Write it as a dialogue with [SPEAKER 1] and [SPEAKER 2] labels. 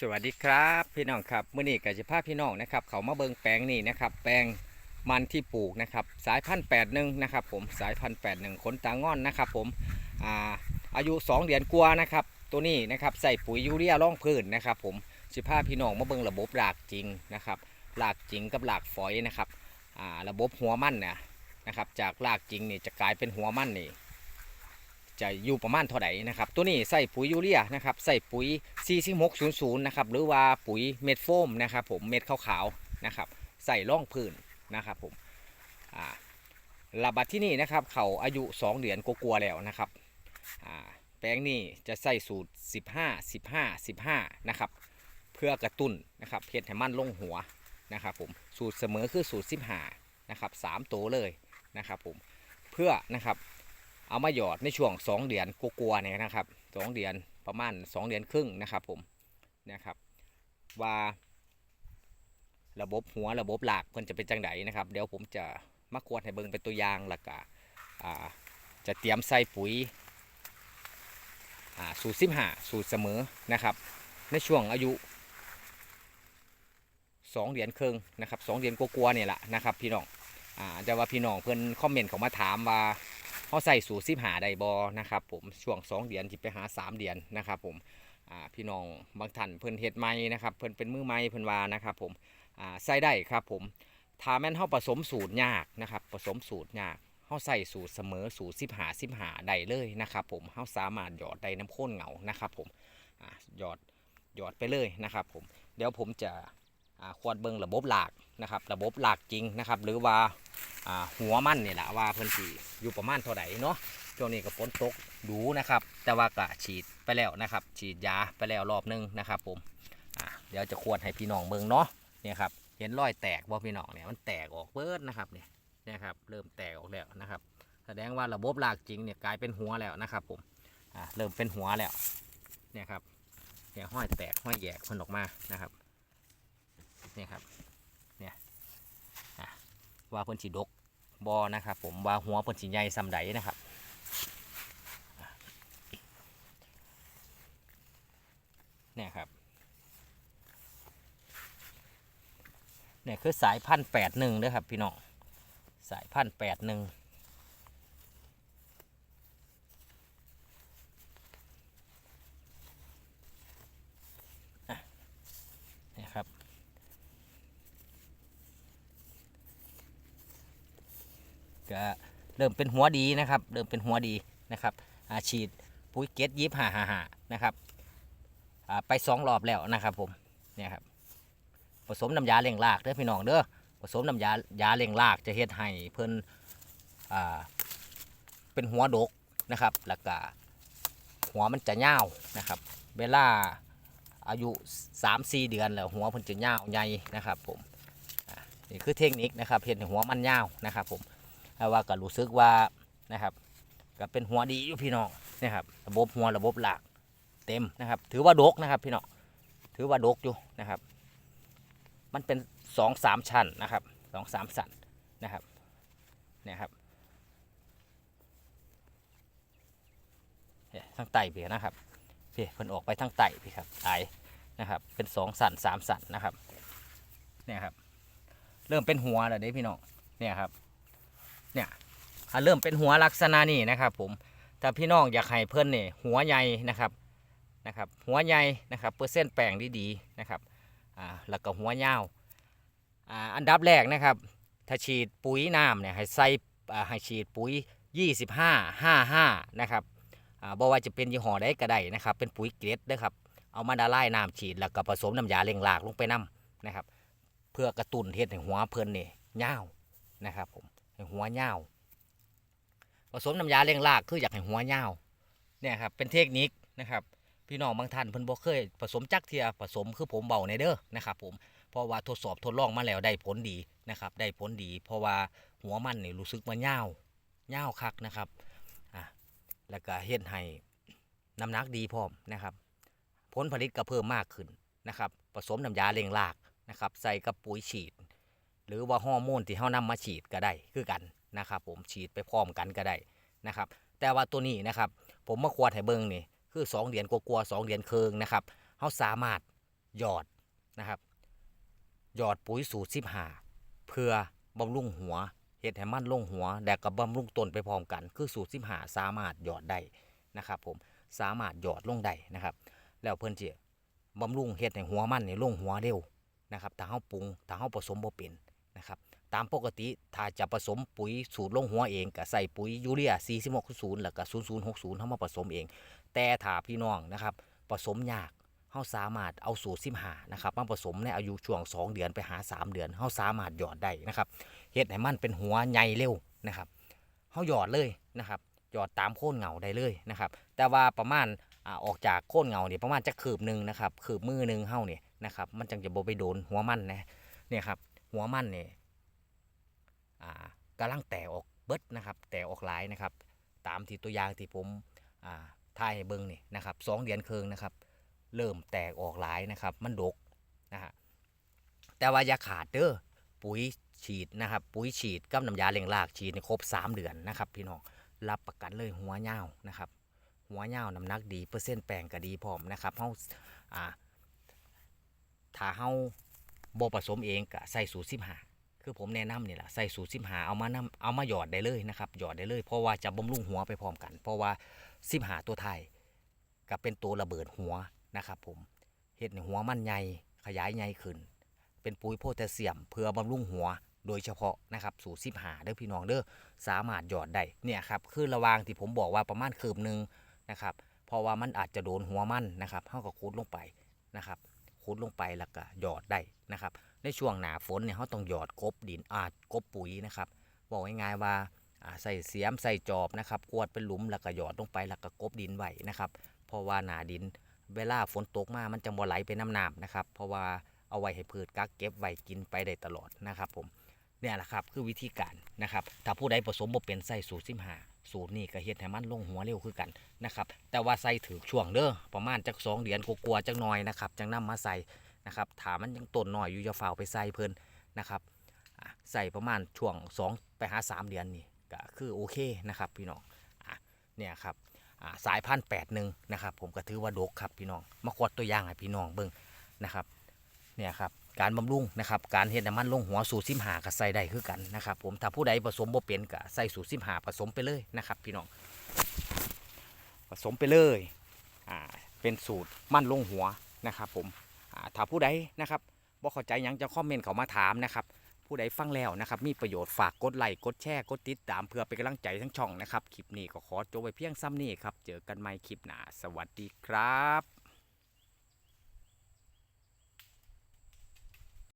[SPEAKER 1] สวัสดีครับพี่น้องครับมื่อนี้ก็จะพาพี่น้องนะครับ เขามาเบิงแปลงนี่นะครับ แปลงมันที่ปลูกนะครับ สายพันธุ์แปดหนึ่งนะครับผมสายพันธุ์แปดหนึ่งขนตางอนนะครับ ผมอ่าอายุ 2 เดือนกว่านะครับ ตัวนี้นะครับใส่ปุ๋ยยูเรียร่องพื้นนะครับ ผมสิพาพี่น้องมาเบิงระบบหลากจริงนะครับหลากจริงกับหลากฝอยนะครับอ่าระบบหัวมันเนี่ยนะครับ จากหลากจริงนี่จะกลายเป็นหัวมันนี่ จะอยู่ประมาณเท่าไหร่นะครับ ตัวนี้ใส่ปุ๋ยยูเรียนะครับใส่ปุ๋ย 4600 นะครับ หรือว่าปุ๋ยเม็ดโฟมนะครับผมเม็ดขาวๆนะครับ ใส่ร่องพื้นนะครับผมอ่าระบาดที่นี่นะครับ เขาอายุ 2 เดือนกลัวๆแล้วนะครับอ่าแปลงนี้จะใส่สูตร 15 15 15 นะครับ เพื่อกระตุ้นนะครับเพียให้มันลงหัวนะครับผมสูตรเสมอคือสูตร 15 นะครับ3ตัวเลยนะครับผมเพื่อนะครับ เอามาหยอดในช่วง2เดือนกลัวๆเนี่ยนะครับสองเดือนประมาณ2เดือนครึ่งนะครับผมนะครับว่าระบบหัวระบบหลักเพิ่นจะเป็นจังไดนะครับ เดี๋ยวผมจะมากวดให้เบิ่งเป็นตัวอย่างล้วก็อ่าจะเตรียมใส่ปุ๋ยสูตรสิบห้าสูตรเสมอนะครับ ในช่วงอายุ2เดือนครึ่งนะครับสองเดือนกลัวๆเนี่ยแหละนะครับพี่น้องอ่าจะว่าพี่น้องเพิ่นคอมเมนต์เขามาถามว่า เขาใส่สูตรสิบหาไดบอนะครับผมช่วง 2 เดือนที่ไปหา 3 เดือนนะครับผมพี่น้องบางท่านเพิ่นเฮ็ดใหม่นะครับเพิ่นเป็นมือใหม่เพิ่นว่านะครับผมใส่ได้ครับผมถ้าแม่นเฮาผสมสูตรยากนะครับผสมสูตรยากเฮาใส่สูตรเสมอสูตรสิบหาสิบหาได้เลยนะครับผมเฮาสามารถหยอดได้น้ำข้นเหงานะครับผมหยอดหยอดไปเลยนะครับผมเดี๋ยวผมจะ ควดเบิ่งระบบหลากนะครับ ระบบหลากจริงนะครับ หรือว่าหัวมันนี่แหละว่าเพิ่นสีอยู่ประมาณเท่าไหร่เนาะช่วงนี้ก็ฝนตกดูนะครับ แต่ว่าก็ฉีดไปแล้วนะครับ ฉีดยาไปแล้วรอบนึงนะครับ ผมเดี๋ยวจะควรให้พี่น้องเบิ่งเนาะเนี่ยครับเห็นรอยแตกบ่าพี่น้องเนี่ยมันแตกออกเบิดนะครับเนี่ยเนี่ยครับเริ่มแตกออกแล้วนะครับ แสดงว่าระบบรากจริงเนี่ยกลายเป็นหัวแล้วนะครับ ผมเริ่มเป็นหัวแล้วเนี่ยครับเนี่ยห้อยแตกห้อยแยกคนออกมานะครับ เนี่ยครับเนี่ยว่าเพิ่นสีดกบอนะครับผมว่าหัวเพิ่นสีใหญ่ซำใดนะครับเนี่ยครับเนี่ยคือสายพันธุ์แปดหนึ่งด้อครับพี่น้องสายพันธุ์แปดหนึ่งเนี่ยครับ ก็เริ่มเป็นหัวดีนะครับ เริ่มเป็นหัวดีนะครับอาฉีดปุ๋ยเกตยิบหาหาหานะครับไปสองรอบแล้วนะครับผมเนี่ยครับผสมน้ำยาเล่งรากเด้อพี่น้องเด้อผสมน้ำยายาเล่งรากจะเฮ็ดให้เพิ่นเป็นหัวดกนะครับแล้วก็หัวมันจะยานะครับ เวลาอายุ 3-4 เดือนแล้วหัวเพิ่นจะยาใหญ่นะครับผมนี่คือเทคนิคนะครับเห็นหัวมันยานะครับผม แต่ว่าก็รู้สึกว่านะครับก็เป็นหัวดีอยู่พี่น้องนะครับระบบหัวระบบหลักเต็มนะครับ ถือว่าดกนะครับพี่น้องถือว่าดกอยู่นะครับ มันเป็นสองสามชั้นนะครับสองสามชั้นนะครับเนี่ยครับเนี่ยทางไต่เพียนะครับพี่เพิ่นออกไปทางไต่พี่ครับไต่นะครับ เป็นสองสันสามสันนะครับเนี่ยครับ เริ่มเป็นหัวแล้วเด้พี่น้องเนี่ยครับ เนี่ยอะเริ่มเป็นหัวลักษณะนี้นะครับ ผมถ้าพี่น้องอยากให้เพื่อนเนี่ยหัวใหญ่นะครับนะครับ หัวใหญ่นะครับเปอร์เซ็นต์แป้งดีๆนะครับอ่าแล้วก็หัวยาวอ่าอันดับแรกนะครับถ้าฉีดปุ๋ยน้ำเนี่ยให้ใส่อ่าให้ฉีดปุ๋ย 25 55นะครับอ่าบ่ว่าจะเป็นยี่ห้อใดก็ได้นะครับ เป็นปุ๋ยเกรดนะครับ เอามาละลายน้ำฉีดแล้วก็ผสมน้ำยาเล่งรากลงไปน้ำนะครับ เพื่อกระตุ้นเฮ็ดให้หัวเพิ่นเนี่ยยาวนะครับผม ให้หัวเน่าผสมน้ำยาเลี้ยงรากคืออยากให้หัวเน่าเนี่ยครับเป็นเทคนิคนะครับ พี่น้องบางท่านเพิ่นบ่เคยผสมจักเทียผสมคือผมเบาในเด้อนะครับผมเพราะว่าทดสอบทดลองมาแล้วได้ผลดีนะครับ ได้ผลดี เพราะว่าหัวมันนี่รู้สึกว่าเน่าเน่าคักนะครับอะแล้วก็เฮ็ดให้น้ำหนักดีพร้อมนะครับ ผลผลิตก็เพิ่มมากขึ้นนะครับ ผสมน้ำยาเลี้ยงรากนะครับ ใส่กับปุ๋ยฉีด หรือว่าฮอร์โมนที่เขานำมาฉีดก็ได้คือกันนะครับผมฉีดไปพร้อมกันก็ได้นะครับแต่ว่าตัวนี้นะครับผมมาควดให้เบิ้งนี่คือ 2เดือนกลัวๆสองเดือนเคืองนะครับเขาสามารถหยอดนะครับหยอดปุ๋ยสูตรสิบหาเพื่อบำรุงหัวเห็ดให้มันลงหัวแดกกับบำรุงต้นไปพร้อมกัน คือสูตรสิบหาสามารถหยอดได้นะครับผมสามารถหยอดลงได้นะครับแล้วเพิ่นเจะบำรุงเห็ดให้หัวมันนี่ลงหัวเร็วนะครับถ้าเฮาปรุงถ้าเฮาผสมบ่เป็น นะครับตามปกติถ้าจะผสมปุ๋ยสูตรลงหัวเองก็ใส่ปุ๋ยยูเรีย4600แล้วก็0060เฮามาผสมเอง แต่ถ้าพี่น้องนะครับผสมยากเฮาสามารถเอาสูตรสิบหานะครับมาผสมในอายุช่วง 2 เดือนไปหา 3 เดือนเฮาสามารถหยอดได้นะครับเฮ็ดให้มันเป็นหัวใหญ่เร็วนะครับเฮาหยอดเลยนะครับหยอดตามโค่นเหงาได้เลยนะครับแต่ว่าประมาณอ่าออกจากโค่นเหงาเนี่ยประมาณจะคืบหนึ่งนะครับคืบมือหนึ่งเฮาเนี่ยนะครับมันจังจะโบไปโดนหัวมันนะเนี่ยครับ หัวมันเนี่ยอ่ากำลังแตกออกเบิดนะครับ แตกออกหลายนะครับ ตามที่ตัวอย่างที่ผมอ่าถ่ายให้เบิ่งนี่นะครับสองเดือนครึ่งนะครับ เริ่มแตกออกหลายนะครับ มันดกนะฮะแต่ว่าอย่าขาดเด้อปุ๋ยฉีดนะครับ ปุ๋ยฉีดกับน้ำยาเลี้ยงรากฉีดในครบ 3 เดือนนะครับ พี่น้องรับประกันเลยหัวเน่านะครับ หัวเน่าน้ำหนักดีเปอร์เซ็นต์แปลงก็ดีพร้อมนะครับเฮาอ่าถ้าเฮา บ่ผสมเองก็ใส่สูตรสิบหาคือผมแนะนำนี่แหละใส่สูตรสิบหาเอามานำเอามาหยอดได้เลยนะครับหยอดได้เลย เพราะว่าจะบำรุงหัวไปพร้อมกัน เพราะว่าสิบหาตัวไทยก็เป็นตัวระเบิดหัวนะครับ ผมเห็ดให้หัวมันใหญ่ขยายใหญ่ขึ้น เป็นปุ๋ยโพแทสเซียม เพื่อบำรุงหัวโดยเฉพาะนะครับสู่สิบหาเด้อพี่น้องเด้อสามารถหยอดได้เนี่ยครับคือระวางที่ผมบอกว่าประมาณคืบหนึ่งนะครับเพราะว่ามันอาจจะโดนหัวมันนะครับเท่ากับคูดลงไปนะครับคูดลงไปแล้วก็หยอดได้ นะครับ ในช่วงหนาฝนเนี่ยเขาต้องหยอดกบดินอ่ากบปุ๋ยนะครับบอกง่ายๆว่าใส่เสียมใส่จอบนะครับกวดเป็นหลุมแล้วก็หยอดลงไปแล้วก็กบดินไว้นะครับ เพราะว่าหนาดินเวลาฝนตกมามันจะบ่ไหลไปน้ำน้ำนะครับ เพราะว่าเอาไว้ให้พืชกักเก็บไว้กินไปได้ตลอดนะครับ ผมเนี่ยแหละครับคือวิธีการนะครับ ถ้าผู้ใดผสมบ่เป็นใส่สูตรสิบหาสูตรนี้ก็เฮ็ดให้มันลงหัวเร็วคือกันนะครับ แต่ว่าใส่ถือช่วงเด้อประมาณจักสองเดือนกลัวๆจักหน่อยนะครับจังนำมาใส่ นะครับถามมันยังต้นหน่อยอยู่จะฝ่าวไปใส่เพิ่นนะครับใส่ประมาณช่วงสองไปหาสามเดือนนี่ก็คือโอเคนะครับพี่น้องอเนี่ยครับสายพันธุ์แปดหนึ่งนะครับผมก็ถือว่าดกครับพี่น้องมาขวดตัวอย่างให้พี่น้องเบิ่งนะครับเนี่ยครับการบำรุงนะครับการเฮ็ดน้ำมันลงหัวสูตรสิมหาก็ใส่ได้คือกันนะครับผมถ้าผู้ใดผสมบ่เป็นก็ใส่สูตรสิมหาผสมไปเลยนะครับ พี่น้องผสมไปเลยอ่าเป็นสูตรมันลงหัวนะครับผม ถ้าผู้ใดนะครับบ่เข้าใจยังจะคอมเมนต์เข้ามาถามนะครับผู้ใดฟังแล้วนะครับมีประโยชน์ฝากกดไลค์กดแชร์กดติดตามเพื่อเป็นกำลังใจทั้งช่องนะครับคลิปนี้ก็ขอจบไว้เพียงซ้ำนี้ครับเจอกันใหม่คลิปหน้าสวัสดีครับ